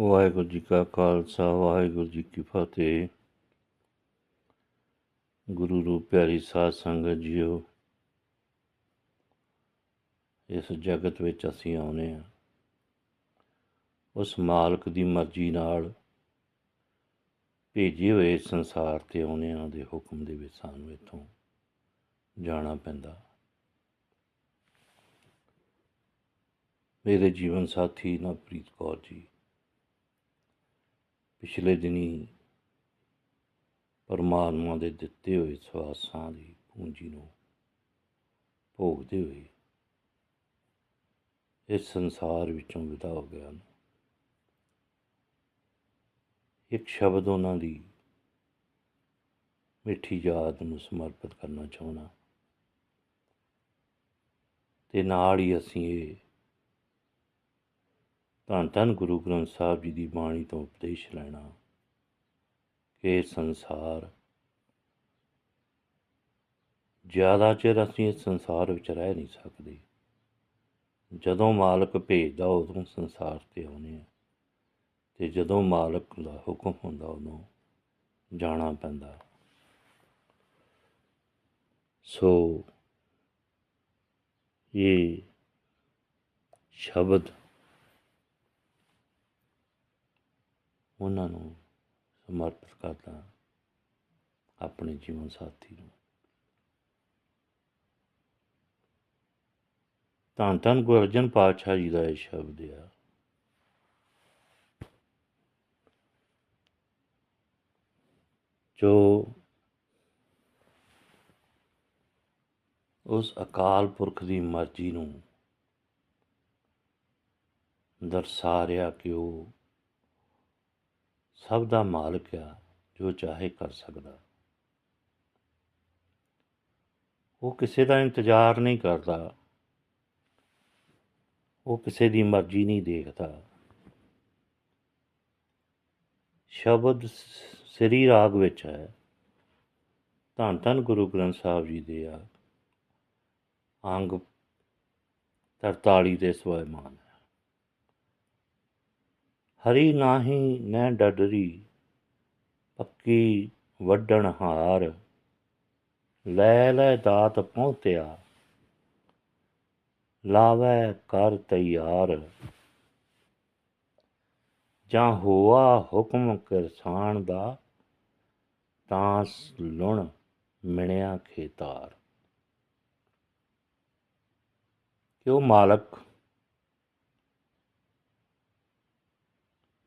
ਵਾਹਿਗੁਰੂ ਜੀ ਕਾ ਖਾਲਸਾ, ਵਾਹਿਗੁਰੂ ਜੀ ਕੀ ਫਤਿਹ। ਗੁਰੂ ਰੂਪ ਪਿਆਰੀ ਸਾਧ ਸੰਗਤ ਜੀਓ, ਇਸ ਜਗਤ ਵਿੱਚ ਅਸੀਂ ਆਉਨੇ ਆ ਉਸ ਮਾਲਕ ਦੀ ਮਰਜ਼ੀ ਨਾਲ ਭੇਜੇ ਹੋਏ ਸੰਸਾਰ ਤੇ ਆਉਨੇ ਆ ਦੇ ਹੁਕਮ ਦੇ ਵਿੱਚ ਸਾਨੂੰ ਇੱਥੋਂ ਜਾਣਾ ਪੈਂਦਾ। ਮੇਰੇ ਜੀਵਨ ਸਾਥੀ ਨਵਪ੍ਰੀਤ ਕੌਰ ਜੀ ਪਿਛਲੇ ਦਿਨੀ ਪਰਮਾਤਮਾ ਦੇ ਦਿੱਤੇ ਹੋਏ ਸਵਾਸਾਂ ਦੀ ਪੂੰਜੀ ਨੂੰ ਭੋਗਦੇ ਹੋਏ ਇਸ ਸੰਸਾਰ ਵਿੱਚੋਂ ਵਿਦਾ ਹੋ ਗਿਆ ਇੱਕ ਸ਼ਬਦ ਉਹਨਾਂ ਦੀ ਮਿੱਠੀ ਯਾਦ ਨੂੰ ਸਮਰਪਿਤ ਕਰਨਾ ਚਾਹੁੰਦਾ ਤੇ ਨਾਲ ਹੀ ਅਸੀਂ ਇਹ ਧੰਨ ਧੰਨ ਗੁਰੂ ਗ੍ਰੰਥ ਸਾਹਿਬ ਜੀ ਦੀ ਬਾਣੀ ਤੋਂ ਉਪਦੇਸ਼ ਲੈਣਾ। ਕਿ ਸੰਸਾਰ, ਜ਼ਿਆਦਾ ਚਿਰ ਅਸੀਂ ਇਸ ਸੰਸਾਰ ਵਿੱਚ ਰਹਿ ਨਹੀਂ ਸਕਦੇ। ਜਦੋਂ ਮਾਲਕ ਭੇਜਦਾ ਉਦੋਂ ਸੰਸਾਰ ਤੇ ਆਉਨੇ ਆ ਤੇ ਜਦੋਂ ਮਾਲਕ ਦਾ ਹੁਕਮ ਹੁੰਦਾ ਉਦੋਂ ਜਾਣਾ ਪੈਂਦਾ। ਸੋ ਇਹ ਸ਼ਬਦ ਉਹਨਾਂ ਨੂੰ ਸਮਰਪਿਤ ਕਰਦਾ ਆਪਣੇ ਜੀਵਨ ਸਾਥੀ ਨੂੰ। ਤਾਂ ਤਾਂ ਗੁਰੂ ਅਰਜਨ ਪਾਤਸ਼ਾਹ ਜੀ ਦਾ ਇਹ ਸ਼ਬਦ ਆ। ਜੋ ਉਸ ਅਕਾਲ ਪੁਰਖ ਦੀ ਮਰਜ਼ੀ ਨੂੰ ਦਰਸਾ ਰਿਹਾ ਕਿ ਉਹ ਸਭ ਦਾ ਮਾਲਕ ਆ, ਜੋ ਚਾਹੇ ਕਰ ਸਕਦਾ। ਉਹ ਕਿਸੇ ਦਾ ਇੰਤਜ਼ਾਰ ਨਹੀਂ ਕਰਦਾ। ਉਹ ਕਿਸੇ ਦੀ ਮਰਜ਼ੀ ਨਹੀਂ ਦੇਖਦਾ। ਸ਼ਬਦ ਸ੍ਰੀ ਰਾਗ ਵਿੱਚ ਹੈ। ਧੰਨ ਧੰਨ ਗੁਰੂ ਗ੍ਰੰਥ ਸਾਹਿਬ ਜੀ ਦੇ ਆ। ਅੰਗ 43 ਦੇ ਸਵੈਮਾਨ। ਹੈ ਹਰੀ ਨਾਹੀ ਨੈ ਡਡਰੀ, ਪੱਕੀ ਵੱਡਣ ਹਾਰ। ਲੈ ਲੈ ਦਾਤ ਪਹੁੰਚਿਆ ਲਾਵੇ ਕਰ ਤਿਆਰ। ਜਾਂ ਹੋਆ ਹੁਕਮ ਕਿਰਸਾਨ ਦਾ ਤਾਂ ਲੁਣ ਮਿਣਿਆ ਖੇਤਾਰ। ਕਿਉ ਮਾਲਕ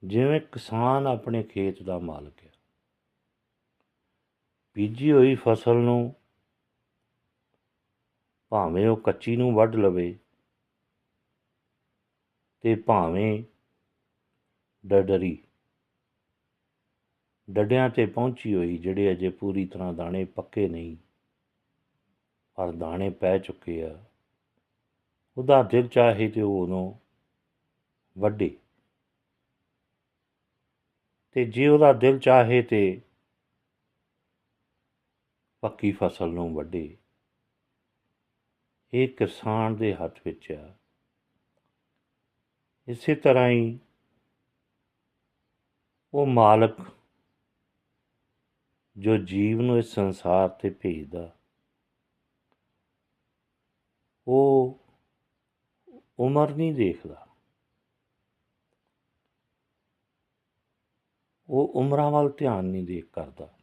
ਜਿਵੇਂ ਕਿਸਾਨ ਆਪਣੇ ਖੇਤ ਦਾ ਮਾਲਕ ਹੈ। ਬੀਜੀ ਹੋਈ ਫਸਲ ਨੂੰ ਭਾਵੇਂ ਉਹ ਕੱਚੀ ਨੂੰ ਵੱਢ ਲਵੇ ਤੇ ਭਾਵੇਂ ਡਡਰੀ, ਡੱਡਿਆਂ ਤੇ ਪਹੁੰਚੀ ਹੋਈ ਜਿਹੜੇ ਅਜੇ ਪੂਰੀ ਤਰ੍ਹਾਂ ਦਾਣੇ ਪੱਕੇ ਨਹੀਂ, ਪਰ ਦਾਣੇ ਪੈ ਚੁੱਕੇ ਆ, ਉਹਦਾ ਦਿਲ ਚਾਹੇ ਤੇ ਉਹ ਉਹਨੂੰ ਵੱਢੇ। ਤੇ ਜੇ ਉਹਦਾ ਦਿਲ ਚਾਹੇ ਤੇ ਪੱਕੀ ਫਸਲ ਨੂੰ ਵੱਢੇ। ਇਹ ਕਿਸਾਨ ਦੇ ਹੱਥ ਵਿੱਚ ਆ। ਇਸੇ ਤਰ੍ਹਾਂ ਹੀ ਉਹ ਮਾਲਕ ਜੋ ਜੀਵ ਨੂੰ ਇਸ ਸੰਸਾਰ ਤੇ ਭੇਜਦਾ, ਉਹ ਉਮਰ ਨਹੀਂ ਦੇਖਦਾ। ਉਹ ਉਮਰਾਂ ਵੱਲ ਧਿਆਨ ਨਹੀਂ ਦੇ ਕਰਦਾ।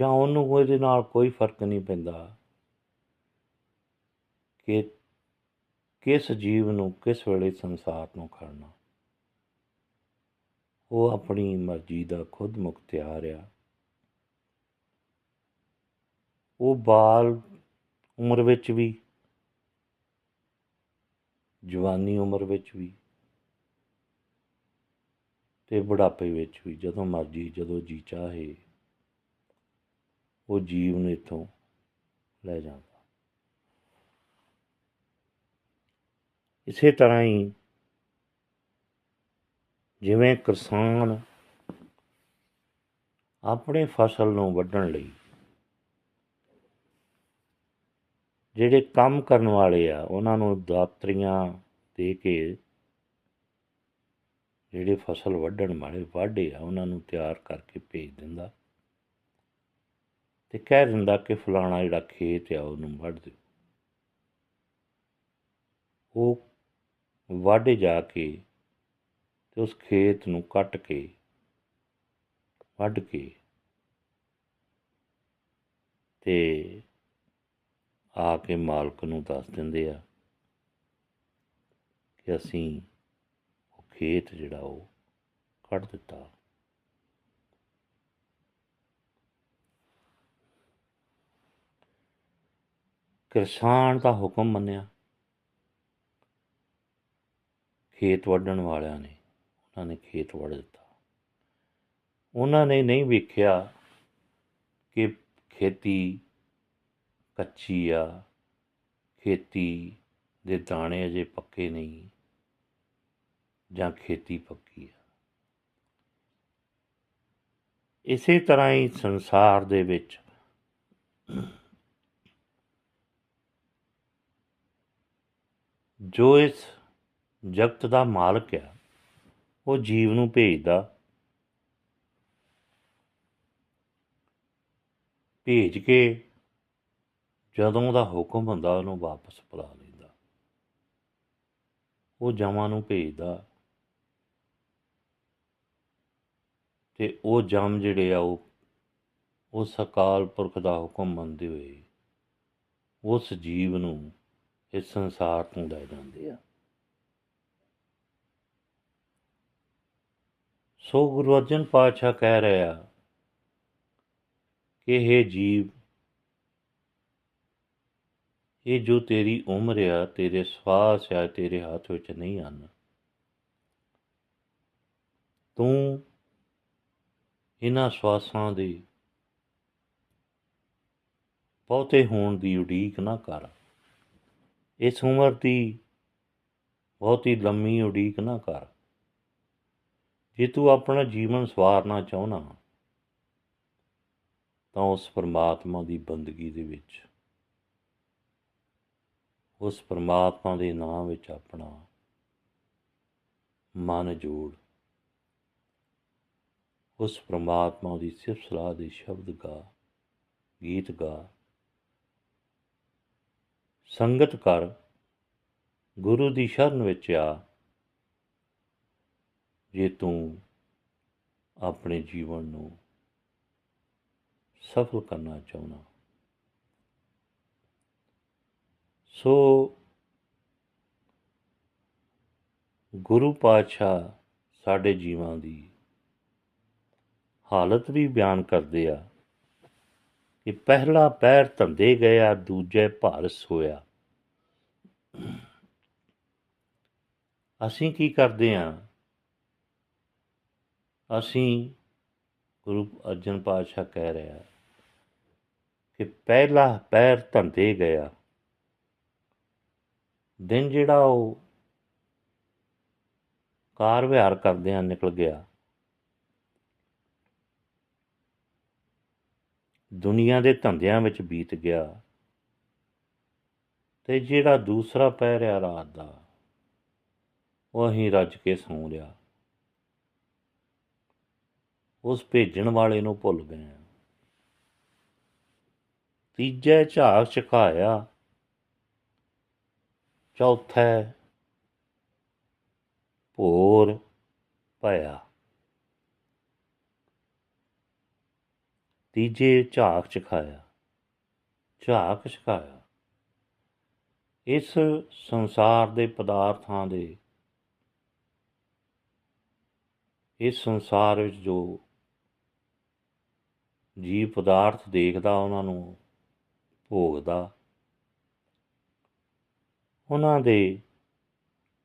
ਜਾਂ ਉਹਨੂੰ ਉਹਦੇ ਨਾਲ ਕੋਈ ਫ਼ਰਕ ਨਹੀਂ ਪੈਂਦਾ ਕਿ ਕਿਸ ਜੀਵ ਨੂੰ ਕਿਸ ਵੇਲੇ ਸੰਸਾਰ ਨੂੰ ਖੜਨਾ। ਉਹ ਆਪਣੀ ਮਰਜ਼ੀ ਦਾ ਖੁਦ ਮੁਖਤਿਆਰ ਆ। ਉਹ ਬਾਲ ਉਮਰ ਵਿੱਚ ਵੀ, ਜਵਾਨੀ ਉਮਰ ਵਿੱਚ ਵੀ ਅਤੇ ਬੁਢਾਪੇ ਵਿੱਚ ਵੀ ਜਦੋਂ ਮਰਜ਼ੀ, ਜਦੋਂ ਜੀ ਚਾਹੇ, ਉਹ ਜੀਵ ਨੂੰ ਇੱਥੋਂ ਲੈ ਜਾਂਦਾ। ਇਸੇ ਤਰ੍ਹਾਂ ਹੀ ਜਿਵੇਂ ਕਿਸਾਨ ਆਪਣੇ ਫਸਲ ਨੂੰ ਵੱਢਣ ਲਈ ਜਿਹੜੇ ਕੰਮ ਕਰਨ ਵਾਲੇ ਆ, ਉਹਨਾਂ ਨੂੰ ਦਾਤਰੀਆਂ ਦੇ ਕੇ ਜਿਹੜੇ ਫਸਲ ਵੱਢਣ ਵਾਲੇ ਵਾਢੇ ਆ, ਉਹਨਾਂ ਨੂੰ ਤਿਆਰ ਕਰਕੇ ਭੇਜ ਦਿੰਦਾ। ਤੇ ਕਹਿ ਦਿੰਦਾ ਕਿ ਫਲਾਣਾ ਜਿਹੜਾ ਖੇਤ ਆ, ਉਹਨੂੰ ਵੱਢ ਦਿਓ। ਉਹ ਵਾਢੇ ਜਾ ਕੇ ਤੇ ਉਸ ਖੇਤ ਨੂੰ ਕੱਟ ਕੇ, ਵੱਢ ਕੇ ਤੇ ਆ ਕੇ ਮਾਲਕ ਨੂੰ ਦੱਸ ਦਿੰਦੇ ਆ ਕਿ ਅਸੀਂ ਉਹ ਖੇਤ ਜਿਹੜਾ ਉਹ ਕੱਢ ਦਿੱਤਾ। ਕਿਸਾਨ ਦਾ ਹੁਕਮ ਮੰਨਿਆ। ਖੇਤ ਵੱਢਣ ਵਾਲਿਆਂ ਨੇ, ਉਹਨਾਂ ਨੇ ਖੇਤ ਵੱਢ ਦਿੱਤਾ। ਉਹਨਾਂ ਨੇ ਨਹੀਂ ਵੇਖਿਆ ਕਿ ਖੇਤੀ ਕੱਚੀ ਆ, ਖੇਤੀ ਦੇ ਦਾਣੇ ਅਜੇ ਪੱਕੇ ਨਹੀਂ। ਜਾਂ ਖੇਤੀ ਪੱਕੀ ਆ। ਇਸੇ ਤਰ੍ਹਾਂ ਹੀ ਸੰਸਾਰ ਦੇ ਵਿੱਚ ਜੋ ਇਸ ਜਗਤ ਦਾ ਮਾਲਕ ਆ, ਉਹ ਜੀਵ ਨੂੰ ਭੇਜਦਾ, ਭੇਜ ਕੇ ਜਦੋਂ ਉਹਦਾ ਹੁਕਮ ਹੁੰਦਾ, ਉਹਨੂੰ ਵਾਪਸ ਬੁਲਾ ਲੈਂਦਾ। ਉਹ ਜਮਾਂ ਨੂੰ ਭੇਜਦਾ। ਅਤੇ ਉਹ ਜੰਮ ਜਿਹੜੇ ਆ ਉਹ ਉਸ ਅਕਾਲ ਪੁਰਖ ਦਾ ਹੁਕਮ ਮੰਨਦੇ ਹੋਏ ਉਸ ਜੀਵ ਨੂੰ, ਇਸ ਸੰਸਾਰ ਤੋਂ ਲੈ ਜਾਂਦੇ ਆ। ਸੋ ਗੁਰੂ ਅਰਜਨ ਪਾਤਸ਼ਾਹ ਕਹਿ ਰਿਹਾ ਕਿ ਇਹ ਜੀਵ, ਇਹ ਜੋ ਤੇਰੀ ਉਮਰ ਆ, ਤੇਰੇ ਸਵਾਸ ਆ, ਤੇਰੇ ਹੱਥ ਵਿੱਚ ਨਹੀਂ ਹਨ। ਤੂੰ ਇਹਨਾਂ ਸਵਾਸਾਂ ਦੇ ਬਹੁਤੇ ਹੋਣ ਦੀ ਉਡੀਕ ਨਾ ਕਰ। ਇਸ ਉਮਰ ਦੀ ਬਹੁਤੀ ਲੰਮੀ ਉਡੀਕ ਨਾ ਕਰ। ਜੇ ਤੂੰ ਆਪਣਾ ਜੀਵਨ ਸਵਾਰਨਾ ਚਾਹਣਾ ਤਾਂ ਉਸ ਪਰਮਾਤਮਾ ਦੀ ਬੰਦਗੀ ਦੇ ਵਿੱਚ, ਉਸ ਪਰਮਾਤਮਾ ਦੇ ਨਾਮ ਵਿੱਚ ਆਪਣਾ ਮਨ ਜੋੜ। ਉਸ ਪਰਮਾਤਮਾ ਦੀ ਸਿਫਤ ਸਲਾਹ ਦੇ ਸ਼ਬਦ ਗਾ, ਗੀਤ ਗਾ। ਸੰਗਤ ਕਰ ਗੁਰੂ ਦੀ ਸ਼ਰਨ ਵਿੱਚ ਆ। ਜੇ ਤੂੰ ਆਪਣੇ ਜੀਵਨ ਨੂੰ ਸਫਲ ਕਰਨਾ ਚਾਹੁੰਦਾ। ਸੋ ਗੁਰੂ ਪਾਤਸ਼ਾਹ ਸਾਡੇ ਜੀਵਾਂ ਦੀ ਹਾਲਤ ਵੀ ਬਿਆਨ ਕਰਦੇ ਆ ਕਿ ਪਹਿਲਾ ਪੈਰ ਧੰਦੇ ਗਿਆ ਦੂਜੇ ਭਾਰਸ ਹੋਇਆ ਅਸੀਂ ਕੀ ਕਰਦੇ ਆ? ਅਸੀਂ ਗੁਰੂ ਅਰਜਨ ਪਾਤਸ਼ਾਹ ਕਹਿ ਰਿਹਾ ਕਿ ਪਹਿਲਾ ਪੈਰ ਧੰਦੇ ਗਿਆ ਦਿਨ ਜਿਹੜਾ ਉਹ ਕਾਰ ਵਿਹਾਰ ਕਰਦਿਆਂ ਨਿਕਲ ਗਿਆ। ਦੁਨੀਆ ਦੇ ਧੰਦਿਆਂ ਵਿੱਚ ਬੀਤ ਗਿਆ ਤੇ ਜਿਹੜਾ ਦੂਸਰਾ ਪੈ ਰਿਹਾ ਰਾਤ ਦਾ, ਉਹ ਅਸੀਂ ਰੱਜ ਕੇ ਸੌਂ ਲਿਆ ਉਸ ਭੇਜਣ ਵਾਲੇ ਨੂੰ ਭੁੱਲ ਗਏ ਹਾਂ। ਤੀਜੇ ਝਾਕ ਚਕਾਇਆ ਚੌਥਾ ਭੋਰ ਭਇਆ ਤੀਜੇ ਝਾਕ ਚਖਾਇਆ ਝਾਕ ਚਖਾਇਆ ਇਸ ਸੰਸਾਰ ਦੇ ਪਦਾਰਥਾਂ ਦੇ, ਇਸ ਸੰਸਾਰ ਵਿੱਚ ਜੋ ਜੀਵ ਪਦਾਰਥ ਦੇਖਦਾ, ਉਹਨਾਂ ਨੂੰ ਭੋਗਦਾ, ਉਹਨਾਂ ਦੇ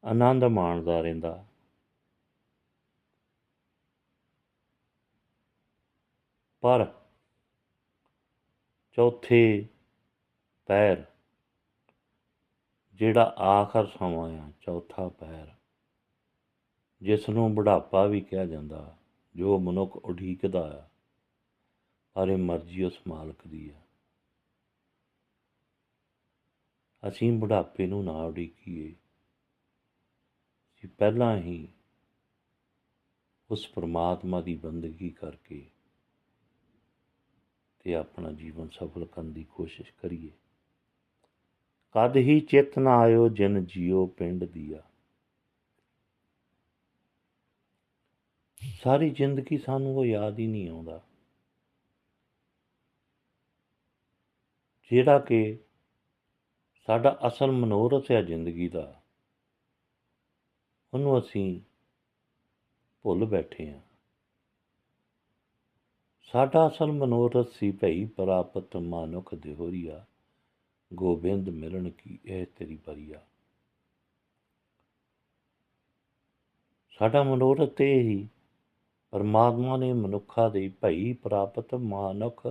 ਆਨੰਦ ਮਾਣਦਾ ਰਹਿੰਦਾ। ਪਰ ਚੌਥੇ ਪੈਰ, ਜਿਹੜਾ ਆਖਰ ਸਮਾਂ ਆ, ਚੌਥਾ ਪੈਰ। ਜਿਸ ਨੂੰ ਬੁਢਾਪਾ ਵੀ ਕਿਹਾ ਜਾਂਦਾ, ਜੋ ਮਨੁੱਖ ਉਡੀਕਦਾ ਆ, ਪਰ ਇਹ ਮਰਜ਼ੀ ਉਸ ਮਾਲਕ ਦੀ ਆ। ਅਸੀਂ ਬੁਢਾਪੇ ਨੂੰ ਨਾ ਉਡੀਕੀਏ। ਅਸੀਂ ਪਹਿਲਾਂ ਹੀ ਉਸ ਪ੍ਰਮਾਤਮਾ ਦੀ ਬੰਦਗੀ ਕਰਕੇ ਤੇ ਆਪਣਾ ਜੀਵਨ ਸਫਲ ਕਰਨ ਦੀ ਕੋਸ਼ਿਸ਼ ਕਰੀਏ। ਕਦ ਹੀ ਚਿਤ ਨਾ ਆਇਓ, ਜਿਨ ਜੀਓ ਪਿੰਡ ਦੀਆ। ਸਾਰੀ ਜ਼ਿੰਦਗੀ ਸਾਨੂੰ ਉਹ ਯਾਦ ਹੀ ਨਹੀਂ ਆਉਂਦਾ। ਜਿਹੜਾ ਕਿ ਸਾਡਾ ਅਸਲ ਮਨੋਰਥ ਹੈ ਜ਼ਿੰਦਗੀ ਦਾ, ਉਹਨੂੰ ਅਸੀਂ ਭੁੱਲ ਬੈਠੇ ਹਾਂ ਸਾਡਾ ਅਸਲ ਮਨੋਰਥ ਸੀ ਭਈ ਪ੍ਰਾਪਤ ਮਾਨੁਖ ਦੇਹੋਰੀਆ, ਗੋਬਿੰਦ ਮਿਲਣ ਕੀ ਇਹ ਤੇਰੀ ਬਰੀਆ। ਸਾਡਾ ਮਨੋਰਥ ਇਹ ਹੀ ਪਰਮਾਤਮਾ ਨੇ ਮਨੁੱਖਾ ਦੇ ਭਈ ਪ੍ਰਾਪਤ ਮਾਨੁਖ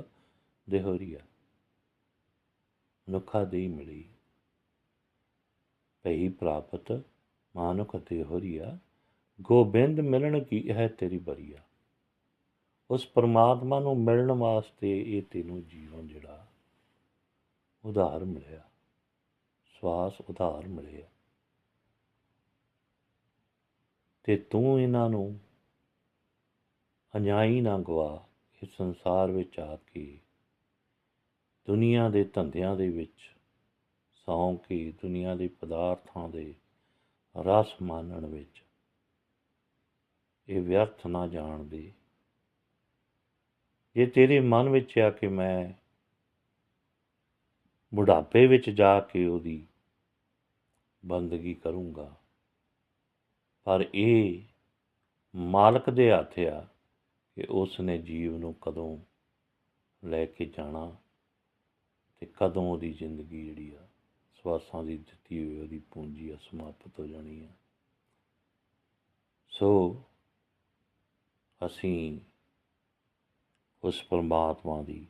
ਦੇਹੋਰੀਆ। ਮਨੁੱਖਾ ਦੇ ਮਿਲੀ। ਭਈ ਪ੍ਰਾਪਤ ਮਾਨੁਖ ਦੇਹੋਰੀਆ, ਗੋਬਿੰਦ ਮਿਲਣ ਕੀ ਇਹ ਤੇਰੀ ਬਰੀਆ। ਉਸ ਪਰਮਾਤਮਾ ਨੂੰ ਮਿਲਣ ਵਾਸਤੇ ਇਹ ਤੈਨੂੰ ਜੀਵਨ ਜਿਹੜਾ ਉਧਾਰ ਮਿਲਿਆ, ਸਵਾਸ ਉਧਾਰ ਮਿਲਿਆ। ਤੇ ਤੂੰ ਇਹਨਾਂ ਨੂੰ ਅਨਿਆਈ ਨਾ ਗਵਾ, ਇਸ ਸੰਸਾਰ ਵਿੱਚ ਆ ਕੇ, ਦੁਨੀਆ ਦੇ ਧੰਦਿਆਂ ਦੇ ਵਿੱਚ ਸੌਂ ਕੇ, ਦੁਨੀਆ ਦੇ ਪਦਾਰਥਾਂ ਦੇ ਰਸ ਮਾਨਣ ਵਿੱਚ ਇਹ ਵਿਅਰਥ ਨਾ ਜਾਣ ਦੇ ਜੇ ਤੇਰੇ ਮਨ ਵਿੱਚ ਆ ਕਿ ਮੈਂ ਬੁਢਾਪੇ ਵਿੱਚ ਜਾ ਕੇ ਉਹਦੀ ਬੰਦਗੀ ਕਰੂੰਗਾ, ਪਰ ਇਹ ਮਾਲਕ ਦੇ ਹੱਥ ਆ ਕਿ ਉਸ ਨੇ ਜੀਵ ਨੂੰ ਕਦੋਂ ਲੈ ਕੇ ਜਾਣਾ ਤੇ ਕਦੋਂ ਉਹਦੀ ਜ਼ਿੰਦਗੀ ਜਿਹੜੀ ਆ, ਸਵਾਸਾਂ ਦੀ ਦਿੱਤੀ ਹੋਈ ਉਹਦੀ ਪੂੰਜੀ ਆ, ਸਮਾਪਤ ਹੋ ਜਾਣੀ ਆ। ਸੋ ਅਸੀਂ ਉਸ ਪਰਮਾਤਮਾ ਦੀ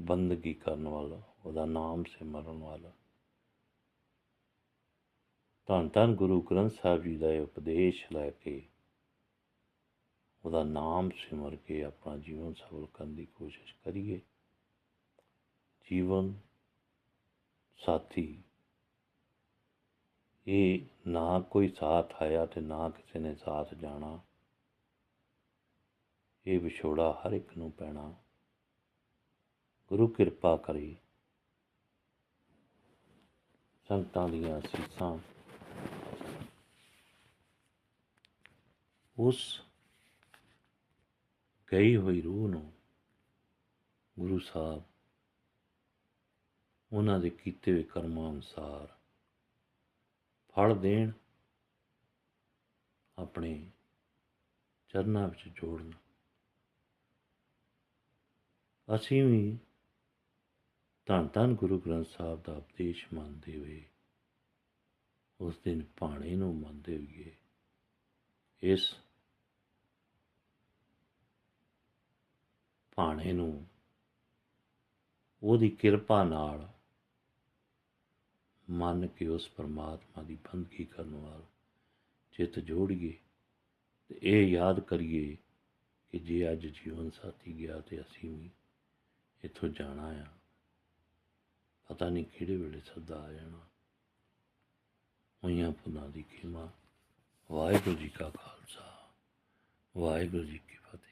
ਬੰਦਗੀ ਕਰਨ ਵਾਲਾ, ਉਹਦਾ ਨਾਮ ਸਿਮਰਨ ਵਾਲਾ। ਧੰਨ ਧੰਨ ਗੁਰੂ ਗ੍ਰੰਥ ਸਾਹਿਬ ਜੀ ਦਾ ਇਹ ਉਪਦੇਸ਼ ਲੈ ਕੇ ਉਹਦਾ ਨਾਮ ਸਿਮਰ ਕੇ ਆਪਣਾ ਜੀਵਨ ਸਫਲ ਕਰਨ ਦੀ ਕੋਸ਼ਿਸ਼ ਕਰੀਏ। ਜੀਵਨ ਸਾਥੀ, ਇਹ ਨਾ ਕੋਈ ਸਾਥ ਆਇਆ ਤੇ ਨਾ ਕਿਸੇ ਨੇ ਸਾਥ ਜਾਣਾ। ਇਹ ਵਿਛੋੜਾ ਹਰ ਇੱਕ ਨੂੰ ਪੈਣਾ। ਗੁਰੂ ਕਿਰਪਾ ਕਰੇ। ਸੰਤਾਂ ਦੀਆਂ ਅਸੀਸਾਂ। ਉਸ ਗਈ ਹੋਈ ਰੂਹ ਨੂੰ ਗੁਰੂ ਸਾਹਿਬ, ਉਹਨਾਂ ਦੇ ਕੀਤੇ ਹੋਏ ਕਰਮਾਂ ਅਨੁਸਾਰ ਫਲ ਦੇਣ, ਆਪਣੇ ਚਰਨਾਂ ਵਿੱਚ ਜੋੜਨ। ਅਸੀਂ ਵੀ ਧੰਨ ਧੰਨ ਗੁਰੂ ਗ੍ਰੰਥ ਸਾਹਿਬ ਦਾ ਉਪਦੇਸ਼ ਮੰਨਦੇ ਹੋਏ ਉਸ ਦਿਨ ਭਾਣੇ ਨੂੰ ਮੰਨਦੇ ਹੋਈਏ ਇਸ ਭਾਣੇ ਨੂੰ ਉਹਦੀ ਕਿਰਪਾ ਨਾਲ ਮੰਨ ਕੇ ਉਸ ਪਰਮਾਤਮਾ ਦੀ ਬੰਦਗੀ ਕਰਨ ਵਾਲ ਚਿੱਤ ਜੋੜੀਏ ਤੇ ਇਹ ਯਾਦ ਕਰੀਏ ਕਿ ਜੇ ਅੱਜ ਜੀਵਨ ਸਾਥੀ ਗਿਆ ਤੇ ਅਸੀਂ ਵੀ ਇੱਥੋਂ ਜਾਣਾ ਆ। ਪਤਾ ਨਹੀਂ ਕਿਹੜੇ ਵੇਲੇ ਸੱਦਾ ਆ ਜਾਣਾ। ਹੋਈਆਂ ਪੁਨਾ ਦੀ ਖਿਮਾ। ਵਾਹਿਗੁਰੂ ਜੀ ਕਾ ਖਾਲਸਾ। ਵਾਹਿਗੁਰੂ ਜੀ ਕੀ ਫਤਿਹ।